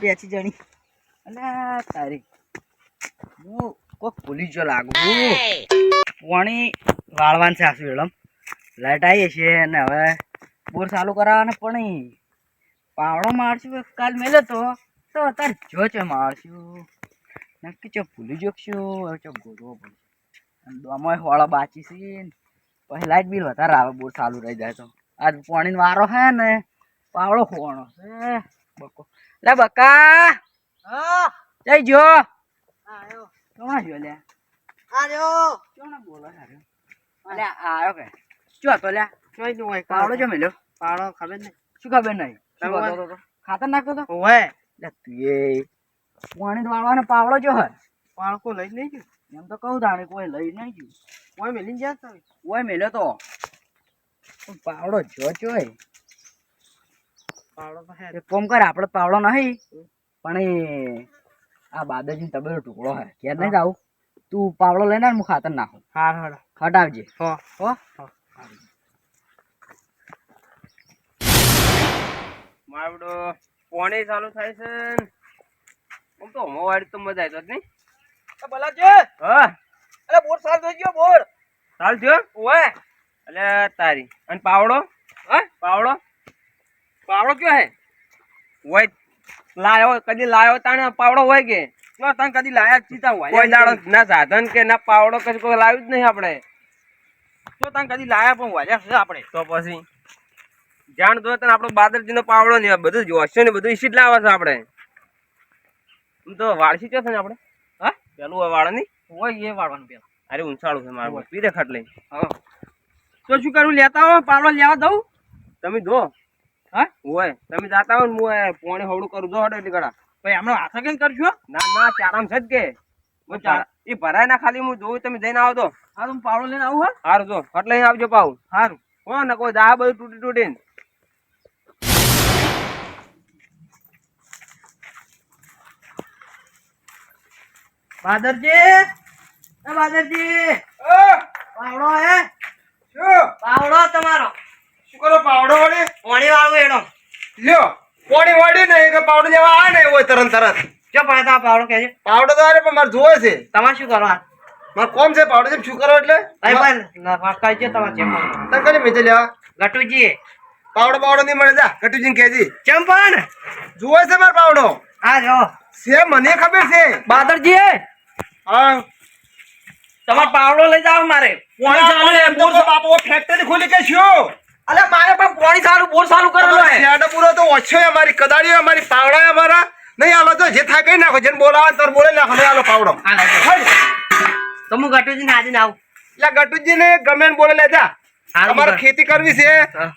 Patchy જણી. અલ્યા તારી. હું કોક ભૂલી જો લાગુ. પાણી વાળવાનું છે આસુ એડમ લાઈટ આવી છે અને હવે બોર ચાલુ કરાવવાને પણ. પાવડો મારશું કાલ મેલે તો. તો અત્યારે જો છે મારશું. નક્કી ચો ભૂલી જોકશું હવે ચો ગોરવો પડશે. અને હોળા બાચી છે પછી લાઈટ બિલ વધારે આવે, બોર ચાલુ રહી જાય તો. આજ પાણીનો વારો હે ને, પાવડો ખોવાનો છે. બકો. લે બકા. હા. જઈ જો આયો કોણ જો લે. આયો કોણ બોલો આયો કે. શું હતો લે? જોઈ હોય પાવડો જો મેલ્યો પાવડો ખબર નહીં શું ખબર નહીં? ખાતર નાખતો તો. ઓવે લે તું પાણી વાળવાનો પાવડો જો હર પાળકો લઈ નહીં ગયું. એમ તો કહું તાણે કોઈ લઈ નહીં ગયું. ઓય મેલી ગયા તમે ઓય મેલ્યો તો. પાવડો જો જોય કોમ કર આપણે પાવડો નહીં પણ આ બાદાજી તબેલો ટુકડો હે. ક્યારે નહીં જાવ તું પાવડો લઈને આવ, હું ખાતર નાખું. હા હા હટાવજે. હો. હો. માવડો પોણે ચાલુ થાય છે. આમ તો હમવાડી તો મજા આવી નહીં. બલાજી! હા. અરે બોર સાલ થઈ ગયો બોર. સાલ થયો? ઓય એટલે તારી. અને પાવડો? હા? પાવડો? પાવડો કયો હે? હોય લાયો કદી લાયો તાણે પાવડો હોય કે? તને કદી લાયા ચીતા હોય કોઈ દાડો ના સાધન કે ના પાવડો કશું કોઈ લાવ્યું જ નહીં આપણે? તો તને કદી લાયા પણ હોય છે આપણે. તો પછી જાણ જો તને આપણો બાદરજીનો પાવડો ને બધું જોશો ને બધું ઈસી જ લાવે છે આપણે. આમ તો વાળસી ચો છે ને આપણે? હા? પેલું હોય વાળની હોય એ વાળવાનું પેલા. અરે ઊંચાળું છે મારું પીરે ખાટલે. હા. તો શું કરું લેતા હો પાવડો લેવા દઉં? તમે દો હા? હોય તમે જાતા હો ને હું પોણે હવડું કરું દો હડો એટલી ગળા. ભાઈ હમણાં હાથા કેમ કરશું? ના ના ચારામ છે જ કે. હું ભરાય ના ખાલી હું જોઉં તમે જઈને આવો તો હા તો પાવડો લઈને આવું હા? હારું જો હટ લઈને આવજો પાઉં. સારું હો ને કોઈ દા બધું તૂટી તૂટીને. બાદરજી! એ બાદરજી! પાવડો હે? શું? પાવડો તમારો. કરો પાવડો વળી પાણી વાળું એનો. લ્યો પોણી વળી ને એક પાવડો લેવા આ ને એવો તરત તરત. જો પાણી તો પાવડો કે છે પાવડો તો અરે પણ મારે જોવે છે. તમારે શું કરવા મારે કોમ છે પાવડો જેમ શું કરો એટલે? ભાઈ પણ નફા છે તમારે ચેક તને કઈ મેજે લેવા? ગટુજી. પાવડો પાવડો નહીં મળે જા. કટુજીને કહેજી. પણ. જોવે છે મારે પાવડો? આ જો. છે મને ખબર છે. બાદરજી હા. તમારે પાવડો લઈ જાવ મારે. પાણી ચાલુ હે બોર બાપુ ફેક્ટરી ખોલી કે શું? અલે મારે પણ પોણી સારું બોર સારું કરેલો હે. શેડ પૂરો તો ઓછો અમારી કદાળીઓ અમારી પાવડા અમારા. નહીં આલો તો જે થાય કઈ નાખો જેને બોલાવે તાર બોલે નાખો નહીં આલો પાવડો. તો હું ગટુજી ને આજે આવું એટલે ગટુજી ને ગમે બોલે લે જા. અમારે ખેતી કરવી છે.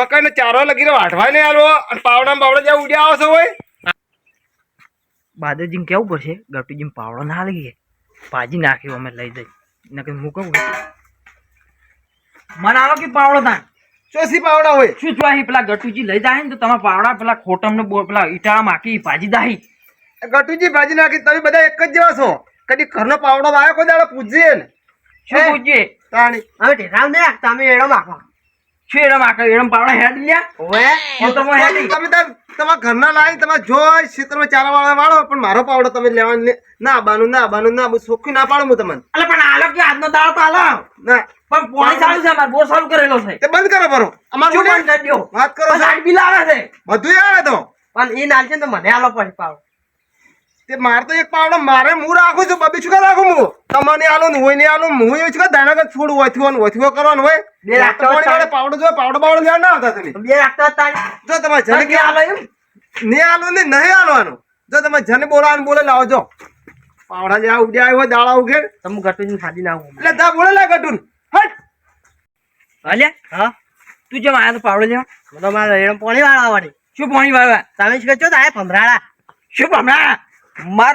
મકાઈ નો ચારો લગીને વાઢવા નહીં આલો. અને પાવડા પાવડા જ્યાં ઉડ્યા આવશે હોય. બાદરજી કેવું પડશે? ગટુજી પાવડો ના લઈએ ભાજી નાખ્યું અમે લઈ જઈ. નકે હું કહું? મને આવો કે પાવડો તાન ચોસી પાવડા હોય. શું જો અહીં પેલા ગટુજી લઈ જાય ને તો તમારા પાવડા પેલા ખોટમ ને પેલા ઈટાળા માકી ભાજી દાહી. ગટુજી ભાજી નાખી તમે બધા એક જ જેવા છો. કદી ઘરનો પાવડો લાવ્યો કોઈ દાડો પૂછજે ને. શું હે? તાણી. હવે ઢેરાવ ને તમે એડો માખો. શું એડો માખો એડો પાવડા હેડ લ્યા. ઓએ હું તો મોં તમે તમારા ઘરના લાવી તમારે જોઈ ક્ષેત્રમાં ચારા વાળા વાળો પણ મારો પાવડો તમે લેવા ના આબાનું ના આબાનું ના આબુ સોખી ના પાડું હું તમને. પણ આલો કે આજનો દાળ તો આલો. ના. પણ પોણી ચાલુ છે સારું કરેલો છે. તે બંધ કરો બરો અમારું શું બંધ કરી દ્યો? વાત કરો. લાઈટ બિલ આવે છે. બધું આવે તો. પણ એ નાલ છે તો મને આલો પછી પાવડો. તે મારે તો એક પાવડો મારે હું રાખું છું બબી શું રાખું હું તમને આલું ને હોય નહીં આલું હું એવું છું કે દાણા કે છોડ વથ્યો ને વથ્યો કરવાનું હોય. બે રાખતા પાવડો જો પાવડો પાવડો લેવા ના આવતા તમે. બે રાખતા જો તમારે જન કે આલો એમ? નહીં આલું ને નહીં આલવાનું. જો તમે જન બોલાવાનું બોલે લાવો જો. પાવડા જ્યાં ઉડ્યા આવ્યો હોય દાળા ઉગે. તમે ગટુજી ખાધી ના આવું એટલે દા બોલે લા ગટુન હટ. હાલે? હા? તું જેમ આયા તો પાવડો લેવા? મને મારે રેડમ પાણી વાળા આવવાની શું પાણી વાળવા? તમે શું કહો તારે પંદરાળા શું ભમરાડા માર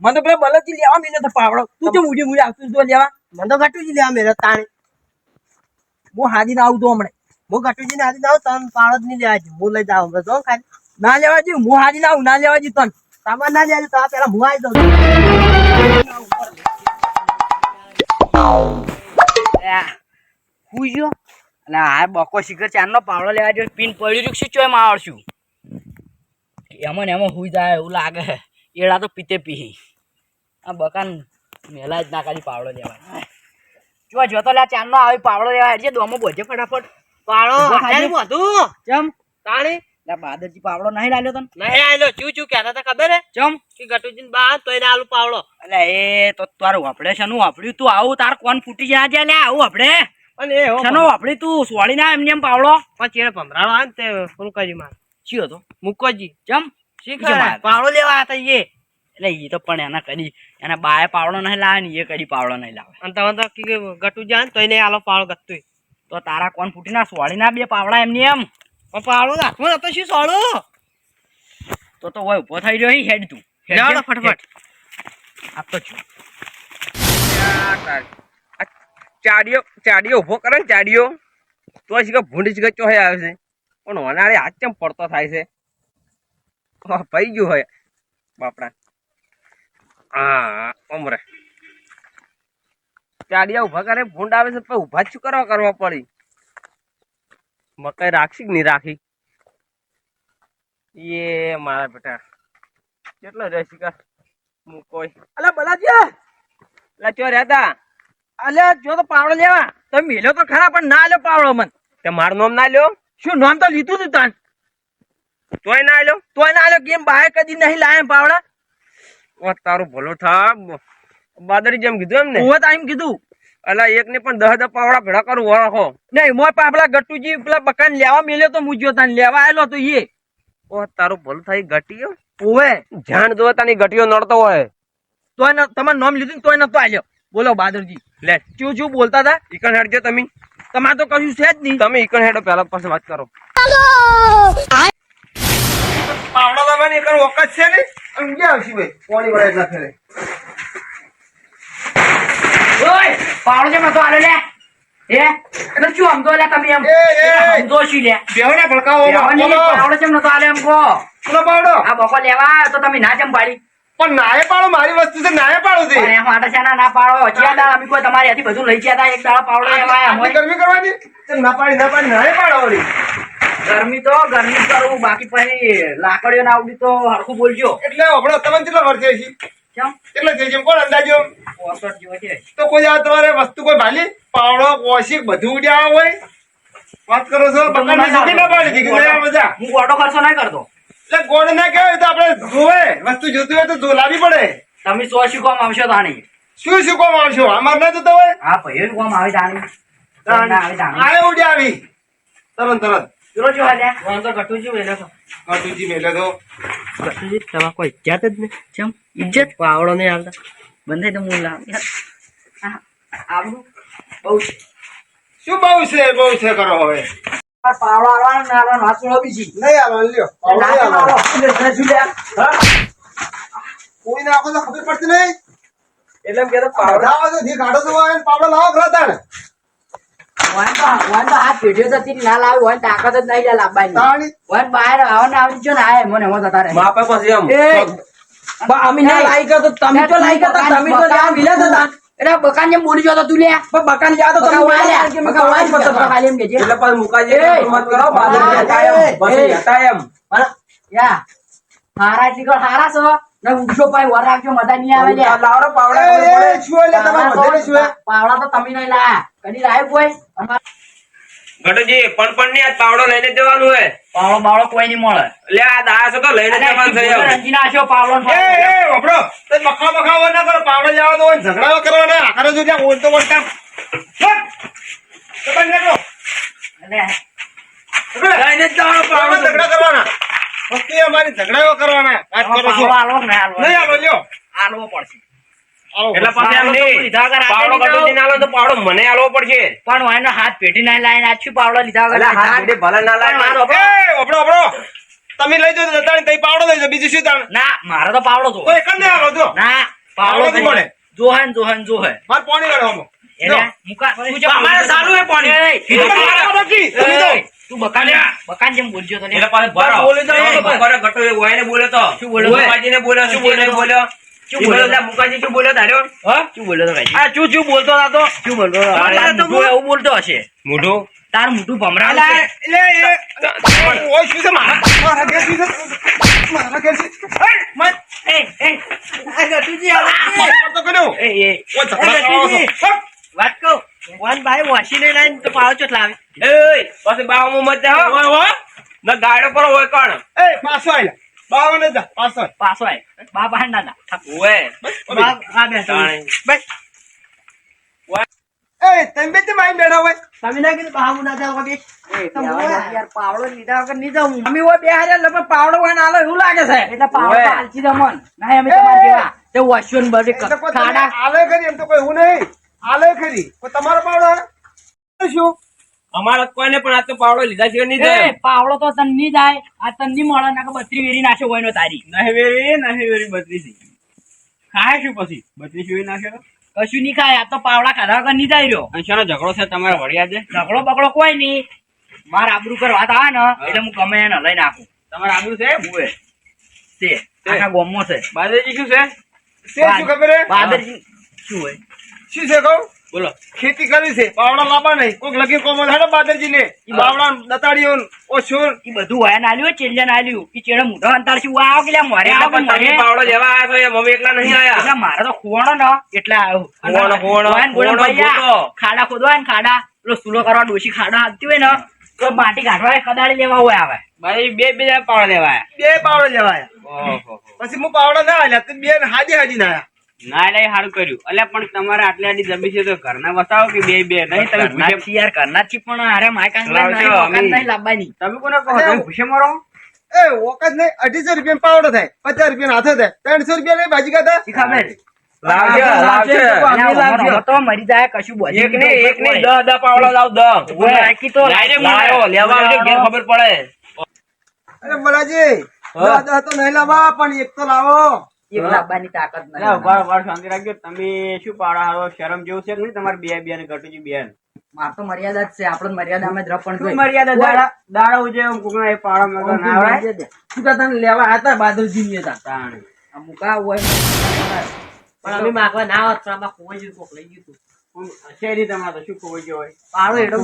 મને તો પેલા બલજી લેવા મેલે તો પાવડો. તું તો ઉડી ઉડી આવતું તો લેવા? મને તો ઘટુજી લેવા મેલે તાણે. હું હાજી ના આવું તો હમણે. હું ઘટુજી ને હાજી ના આવું તને પાવડો જ નહીં લેવા જી હું લઈ જાઉં તો ખાલી. ના લેવા જી હું હાજી ના આવું ના લેવા જી તને. સામાન ના લેવા તો પેલા હું આવી જાઉં. ગયો અને આ બકો શીખર ચારનો પાવડો લેવા જો પીન પડ્યું રહ્યું શું ચોય મારશું એમાં ને એમાં હુઈ જાય એવું લાગે. એડા તો પીતે પી આ બકાન મેલા જ ના કાઢી પાવડો લેવાય. જો જો તો લ્યા ચાંદનો આવી પાવડો લેવા એટલે દોમો બોજે ફટાફટ. ઊભો ખાજે. બધું ચમ. તાણી. ના બાદરજી પાવડો નહીં લાલ્યો તને? નહીં આયલો ચૂ ચૂ કહેતા હતા ખબર હે? ચમ. કે ગટુજીન બા તો એને આલુ પાવડો. એટલે એ તો તારું આપડે છે નું વાપર્યું તું. આવું તાર કોણ ફૂટી જાય છે? લ્યા આવું આપડે અને એ શેનો વાપરી તું? સોળી ના એમને એમ પાવડો? પછી એને ભમરાળો આવે ને તે ફૂલકાજી માં ચિયો હતો મુકોજી ચમ શીખર. પાવડો લેવા હતા એ એટલે એ તો પણ એના કરી એના બાએ પાવડો નહીં લાવે ને એ કરી પાવડો નહીં લાવે અને તમે તો ગટું જાય ને તો એને આલો પાવડો ગતું તો તારા કોણ ફૂટી ના સોળી ના બે પાવડા એમની એમ. પણ પાવડો હાથમાં તો શું સોળો? તો તો હોય ઊભો થઈ રહ્યો હેડ તું. હેડ ફટફટ. આપતો છું. ચાડીઓ ચાડીઓ ઊભો કરે ને ચાડીઓ. તો શીખે ભૂંડી શીખે ચોહે આવે છે. પણ વનાળે હાથ કેમ પડતો થાય છે? પડી ગયું હોય બાપડા. હા, અમરે. ચાડિયા ઊભા કરે, ભૂંડ આવે છે પણ ઊભા શું કરવા કરવા પડી? મકાઈ રાખશી કે નહીં રાખી? એ મારા બેટા. કેટલો રહેશી કા? મૂકોય અલે બલાજી અલા ચો રહેતા? અલે જો તો પાવડો લેવા. તમે મેલ્યો તો ખરા, પણ ના લ્યો પાવડો મન. તે મારું નામ ના લ્યો શું નામ તો લીધું તું તાન? તોય ના લ્યો તોય ના લ્યો કેમ બાય કદી નહીં લાયા પાવડા? ઓ તારું ભલો થા. બાદરી જેમ કીધું એમ ને હું તો એમ કીધું. અલા એક ને પણ દહ દહ પાવડા ભેડા કરું વળખો નહીં મોય પાપડા ગટ્ટુજી પેલા બકાન લેવા મેલ્યો તો મુજ્યો તાન. લેવા આવેલો તો એ ઓ તારું ભલું થાય ગટીયો ઓવે. જાણ જો તાની ગટીયો નડતો હોય. તોય તમારું નામ લીધું તોય નતો આલ્યો. બોલો બાદરજી. લે. શું શું બોલતા હતા ઈકણ હેડજો તમે. તમારે તો કશું છે જ નહીં. તમે એકણ હેડો પહેલા પાસે વાત કરો. પાવડા લાવવાની એકણ વખત છે ને? આમ ક્યાં આવશે ભાઈ? પોણી વાળા એટલા ફેરે. ઓય પાવડો જેમ મતો આલે લે? એ એટલે શું સમજો લે તમે એમ? એ, એ. શું લે? બે ને ભડકાવો પાવડો જેમ નતો આલે એમ કહો? બોલો પાવડો. આ બકો લેવા તો તમે ના જમ પાડી? પણ નાય પાડો મારી વસ્તુ છે નાય પાડો છે. પણ માટે છે ના ના પાડો. જ્યાં દાડા અમે કોઈ તમારી હાથી બધું લઈ ગયા તા એક દાડો પાડો આવ્યા ગરમી કરવાની? ના પાડી ના પાડી નાય પાડો વળી. ગરમી તો ગરમી કરવું કરું બાકી પછી લાકડીઓ ના આવડી તો હરખું બોલજો. એટલે હમણાં તમને કેટલા વર્ષે છે? કેમ? કેટલા છે? જેમ કોણ અંદાજો? પોસઠ જેવો છે. તો કોઈ આ તમારે વસ્તુ કોઈ ભાલી? પાવડો કોશિક બધું ઉડ્યા હોય? વાત કરો છો? બકાને ના પાડી. દીધી. મજા. હું ઓટો ખર્ચો નહીં કરતો. એટલે ગોળ ના કહેવાય તો આપણે જોવે વસ્તુ જોતી હોય તો ધોલાવી પડે. તમે સો શીખવામાં આવશો તાણી શું શું કોમ આવશો? અમાર ના જતો હોય? હા ભાઈઓ કોમ આવે તાણી આવે ઉડી આવી. તરત તરત. ચલો જો હાલ્યા વાંધો તો તો કટુજી મેલે તો ગટુજી તમારે કોઈ ઇજ્જત જ નહીં. ચમ ઇજ્જત? પાવડો નહીં આવતા. બંધ તો હું લાવ યાર બહુ શું બહુ છે? બહુ છે કરો હવે. પાવડો આવવાનો ને આવવાનો બીજી નહીં લ્યો તો ખબર પડતી નહીં. એટલે એમ કહેતો પાવડા આવે તો ધી કાઢો તો હોય પાવડો લાવો ખરા તાણે. વાન તો હાથ પેઢીઓ જતી રહી, ના લાવી હોય તાકાત જ નહીં લાવવાની વાન બહાર આવો ને આવડી જો ને આય મને એમાં અમે ના લાયક તો તમે તો લાયક હતા તમે તો લેવા મિલ્યા હતા. એટલે બકાન જેમ બોલી જતો તું લે. પણ બકાન લેવા તો તમે વાય લે. કે બકા વાય જ બકા ખાલી એમ કહેજે. એટલે પછી મુકાજી મત કરો બાદર જતા એમ. બસ જતા એમ. યા. હારા એટલી કણ હારા છો. ને ઉઠો પાય વાર રાખજો મજા નહીં આવે લે લાવડો પાવડા એ, ખબર લે તમારે બધાને શું પાવડા તો તમે નહીં લાયા. કદી લાયો કોઈ? ગટુજી પણ પણ ને પાવડો લઈને જવાનું હે. પાવડો બાવડો કોઈ નહીં મળે. લે આ દાસ તો લઈને જવાનું થઈ ગયો રંજીના નાખ્યો પાવડો એ એ વપડો તે મખા બખાવો ના કરો પાવડો લેવાનો હોય ને ઝઘડાઓ કરવાના આકરો જો ત્યાં ઓળતો ઓળતા એટલે લઈને જ જવાનો પાવડો. ઝઘડા કરવાના. ફક્ત અમારી ઝઘડાઓ કરવાના. વાત કરો છો. આલો ને આલો? નહીં આલો લ્યો. આલવો પડશે. એટલે પછી તો લીધા વગર પાવડો ગટુજી ના લો તો પાવડો મને આલવો પડશે. પણ હું એનો હાથ પેટી ના લાઈને આછું પાવડો લીધા વગર હાથ ભલે ના એ વપડો વપડો તમે લઈ જજો જતા તઈ પાવડો લઈ જજો બીજું શું તાણ? ના મારો તો પાવડો જો તો એક જ આલો જો. ના પાવડો નહીં મળે. જોહે ને જોહે ને જોહે માર પાણી. કાઢો કાઢવામાં એટલે મુકા તું જે અમારે ચાલુ હે પાણી. તો તો. તું બકાને બકાન જેમ બોલજો તને એટલે પાછો ભરો. બોલી તો ઘટો એ, બપોરે ને બોલે તો. શું બોલે બાજીને બોલે શું બોલે બોલ્યો? શું બોલ્યો? બોલો, મુકાજી શું બોલ્યો તાર્યો હા? શું બોલ્યો તો આ ચૂ ચૂ બોલતો હતો? શું બોલતો તારે તો એવું બોલતો હશે. મોઢું તાર મોઢું ભમરાનું છે. એ ઓય શું છે મારા મારા ઘેર શું છે? મારા ઘેર છે? મત. એ, એ, આ ગટુજી આવે તો કર્યો. એ, એ, કરો ગટુજી, વાત કહું. વન ભાઈ વોશીને લઈને તો પાવ ચોટ લાવે એ પછી બાવામાં મત જા ઓય, ઓય. ના ગાડો પર હોય કોણ? એ પાછો આય બાવન જ જા પાછો આય. બા ના ના ઓએ બા આ બેસો. બસ. એ તમે બે કેમ બેઠા હોય? તમે ના કીધું બહાર ના જાવ વગે યાર પાવડો લીધા વગર નહીં જાઉં અમે હોય બે હાજર લગભગ પાવડો હોય આલો એવું લાગે છે. એટલે પાવડો. આલસી દમન ના અમે તમારે. જેવા. તે વોશિયન બધી ખાડા. આલે ખરી એમ તો કોઈ એવું નહીં. આલે ખરી. તમારો પાવડો શું? અમારા કોઈને પણ આ તો પાવડો લીધા છે નહીં એ જાય પાવડો તો તન નહીં જાય. આ તનની મળે ના બત્રી વેરી નાખ્યો હોય તારી. નહીં વેરી નહીં વેરી બત્રીસ ખાય શું પછી? બત્રીસ વેરી નાખ્યો? કશું નહીં ખાય. આ તો પાવડા ખાધા વગર નહીં જાય રહ્યો. અને ઝઘડો છે તમારા વડિયા છે ઝઘડો બગડો કોઈ નહીં. મારા આબરૂ પર વાત આવે ને એટલે હું ગમે એને લઈ નાખું. તમારે આબરૂ છે? ઉવે તે આખા ગોમો છે. બાદરજી શું છે? તે શું ખબર બાદરજી શું હોય? શું છે કહું? બોલો. ખેતી કરી છે. પાવડા લાંબા નહીં. કોક લગી કોમલ હેડો બાદરજી ને ઈ બાવડા દતાડીઓ ઓ એ બધું વાયન આલ્યું ચેલિયા આલ્યું. કે ચેડે મોઢો અંતાર શું? આવ કે મારે આવો એટલે મોરે પાવડો આવ્યા એ મમ્મી એકલા નહીં એટલે આયા? મારે તો ખોણો ન એટલે આવ્યો ખોણો ખોણો. ખાડા ખોદવા ને ખાડા. પેલો સુલો કરવા ડોશી ખાડા હાલતી હોય ને તો માટી કાઢવા કદાળી લેવા હોય આવે. ભાઈ બે બે પાવડા લેવાયા બે પાવડા લેવાયા આયા. પછી હું પાવડા ના આલ્યા તો બે હાજી હાજી ના આયા. ના એટલે સારું કર્યું. એટલે પણ તમારે આટલી આટલી જમી છે તો ઘરના વસાવો કે બે બે? નહીં તમે ઘરના જ ભૂસે છીએ યાર ઘરના છી પણ અરે માય લાવજો, નહીં, લાવવાની. તમે કોને કહો તમે ભૂસે મરો? એ વખત નહીં અઢીસો રૂપિયા પાવડો થાય. પચાસ રૂપિયા હાથે થાય. ત્રણસો રૂપિયા નહીં ભાજી ખાતા શીખા બેન. લાવજો, લાવજો. તો મરી જાય કશું બોજી એક ને નહીં એક ને તો દસ દસ પાવડો લાવ દસ ઓય, તો Direct લેવા આવજો, ઘેર ખબર પડે. અરે બલાજી હા. દસ દસ તો નહીં લાવવા પણ એક તો લાવો. એક લાવવાની તાકાત નથી ઊભા ઊભા શાંતિ રાખજો. તમે શું પાવડા હારો? શરમ જેવું છે નહીં તમારે બે બે ને ઘટુજી બેન? માર તો મર્યાદા જ છે. આપણે મર્યાદામાં જ રપણ જોઈએ. મર્યાદા? દાડા દાડા ઉજે એમ કોકના એ પાવડા મગર ના આવડાય? શું તા તને લેવા હતા બાદરજી ની તાણે. આ મુકા હોય. પણ અમે માગવા ના આવત પણ આમાં કોઈ જ કોક લઈ ગયું તું. નહીં તમારે તો શું ખબર હોય? પાડો એટલો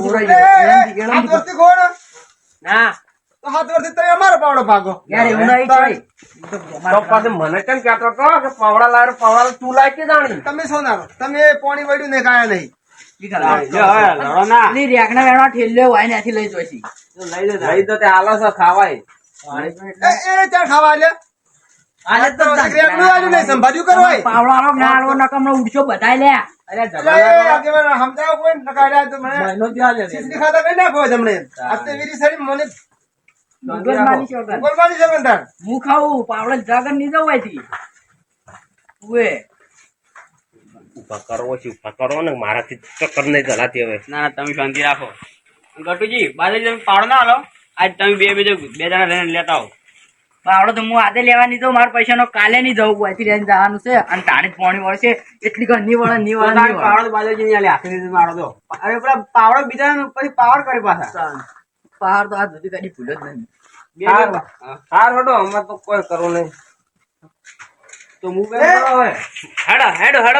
ગયો. ના. તો હાથ વર્ષથી તમે અમારો પાવડો ભાગો. યાર એવું નહીં ચોય. તો તો મને કેમ કહેતો હતો કે પાવડા લાવ્યો પાવડા તું લાય કે જાણી? તમે સોનારો તમે પાણી વળ્યું ને કાયા નહીં મને હું ખાવું પાવડો જગર ઉએ. ઊભા કરવો છે ઊભા કરો ને મારાથી ચક્કર નહીં હવે. ના ના તમે શાંતિ રાખો. ગટુજી બાજુ તમે પાવડો ના હાલો આજ તમે બે બે બે જણા લઈને લેતા આવો. પાવડો તો હું આજે લેવાની તો મારા પૈસાનો કાલે નહીં જવું અહીંથી લઈને જવાનું છે. અને તાણે જ પોણી વળશે. એટલી ઘર નહીં વળે નહીં વળે. પાવડો બાજુ તો. અરે પેલા પાવડો બીજા પછી પાવર કરે પાછા. પાવર તો આ જુદી ગાડી ભૂલ જ નહીં. હાર હાર હડો અમાર તો કોઈ કરવું નહીં. તો હવે. હેડો હેડો હેડો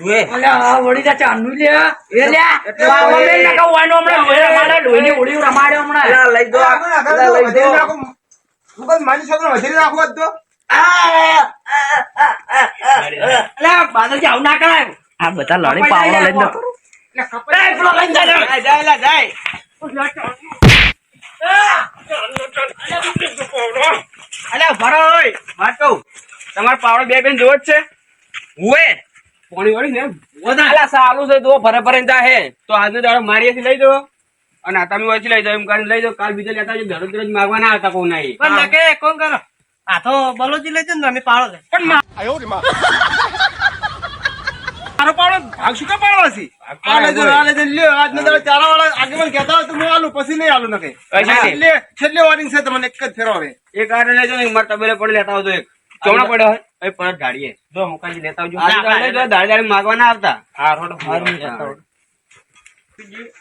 એ! વળી જા ચાંદુ એ આ ના લઈ દો લઈ દો. છોકરો વધેરી રાખો તો આવું ના કરાય. આ બધા લડી પાવડો લઈને જાય. અલ્યા ભરો ઓય વાત તમારો પાવડો બે બેન જોવો જ છે. હુએ. પોણી વળી ને છે તો ભરે ભરે જાહે. તો આજનો દાડો મારીએથી લઈ દો અને આ તમે ઓછી લઈ દો એમ કરીને લઈ દો કાલ બીજા લેતા આવજો. દરરોજ દરરોજ માગવા ના આવતા કોઈ નહીં પણ નકે કોણ કરો? આ તો બલોજી લઈ ને અમે પાડો લે પણ મા- મારો પાડો ભાગ શું કા પાડવા છે? આ લેજો આ લેજો લ્યો આજનો દાડો ચારા વાળા આગેવાન કહેતા હોય તો હું આલું પછી નહીં આલું નકે પૈસા છેલ્લે છેલ્લે છે તમને એક જ ફેરો હવે. એક આરે લેજો ને મારે તબેલે પડે લેતા આવજો એક. ચોમડો પડ્યો હોય? હવે પરત ગાડીએ જો મુકાજી લેતા આવજો. હા, હા, લઈ દો દાડી દાડી માગવા ના આવતા. હા રોડ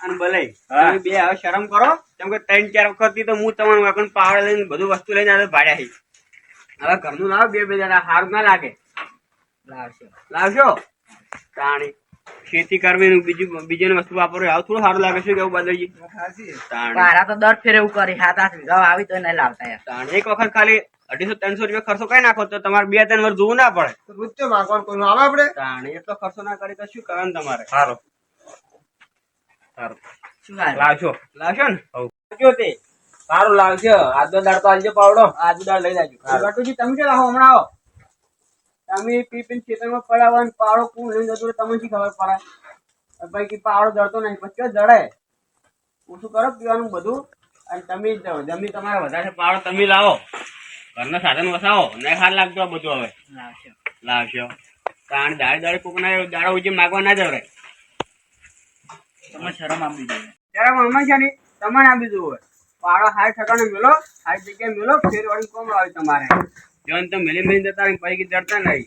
અને ભલે. તમે બે હવે શરમ કરો. કેમ કે ત્રણ ચાર વખતથી તો હું તમારું વખત પાવડે લઈને બધું વસ્તુ લઈને આવે. ભાડ્યા હવે ઘરનું લાવો બે બે જણા. સારું ના લાગે. લાવશો. લાવશો? તાણી. ખેતી કરવી બીજું બીજી વસ્તુ વાપરવી આવું થોડું સારું લાગે છે કેવું બદલજી તાણી. મારા તો દર ફેરે એવું કરી હાથ હાથ વીઘા આવી તો નહીં લાવતા યાર તાણી એક વખત ખાલી અઢીસો ત્રણસો રૂપિયા ખર્ચો કઈ નાખો તો તમારે બે ત્રણ વર્ષ જોવું ના પડે. તો માંગવાનું કોઈનું આવે આપણે તાણી એટલો ખર્ચો ના કરી તો શું કરવાનું તમારે? સારો સારું શું હાલ? લાવશો લાવશો ને? લાવજો તે. સારું લાવજો. આજનો દાળ તો આજે પાવડો. આજનો દાળ લઈ જાજો. ગટુજી તમે કે લાવો હમણાં આવો? તમે પીપીન ખેતરમાં હોય ને પાવડો કોણ લઈને જતું તમને શી ખબર પડે? ભાઈ કે પાવડો જડતો નહીં પછી જડે? ઓછું કરો પીવાનું બધું. અને તમે જમી તમારે વધારે પાવડો તમે લાવો. ઘરના સાધન વસાવો ને હાર લાગતો બધું હવે. લાવશો. કારણ દાડે દાડે કોકના દાડો ઉજી માગવા ના જવરે તમે શરમ આપી જોઈએ. ત્યારે મમ્મા છે ને તમારે આપી દઉં પાડો હાર ઠકાણે મેલો હાર જગ્યાએ મેલો ફેર વળી કોમ આવે તમારે. જો તો મેલી મિલી જતા રહે પૈકી જડતા નહીં.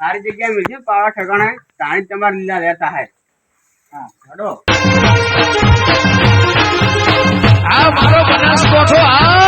સારી જગ્યા મિલશે પાવા ઠકાણે તાણી તમારે લીલા રહેતા હે હા ચડો. આ મારો બનાસકોઠો આ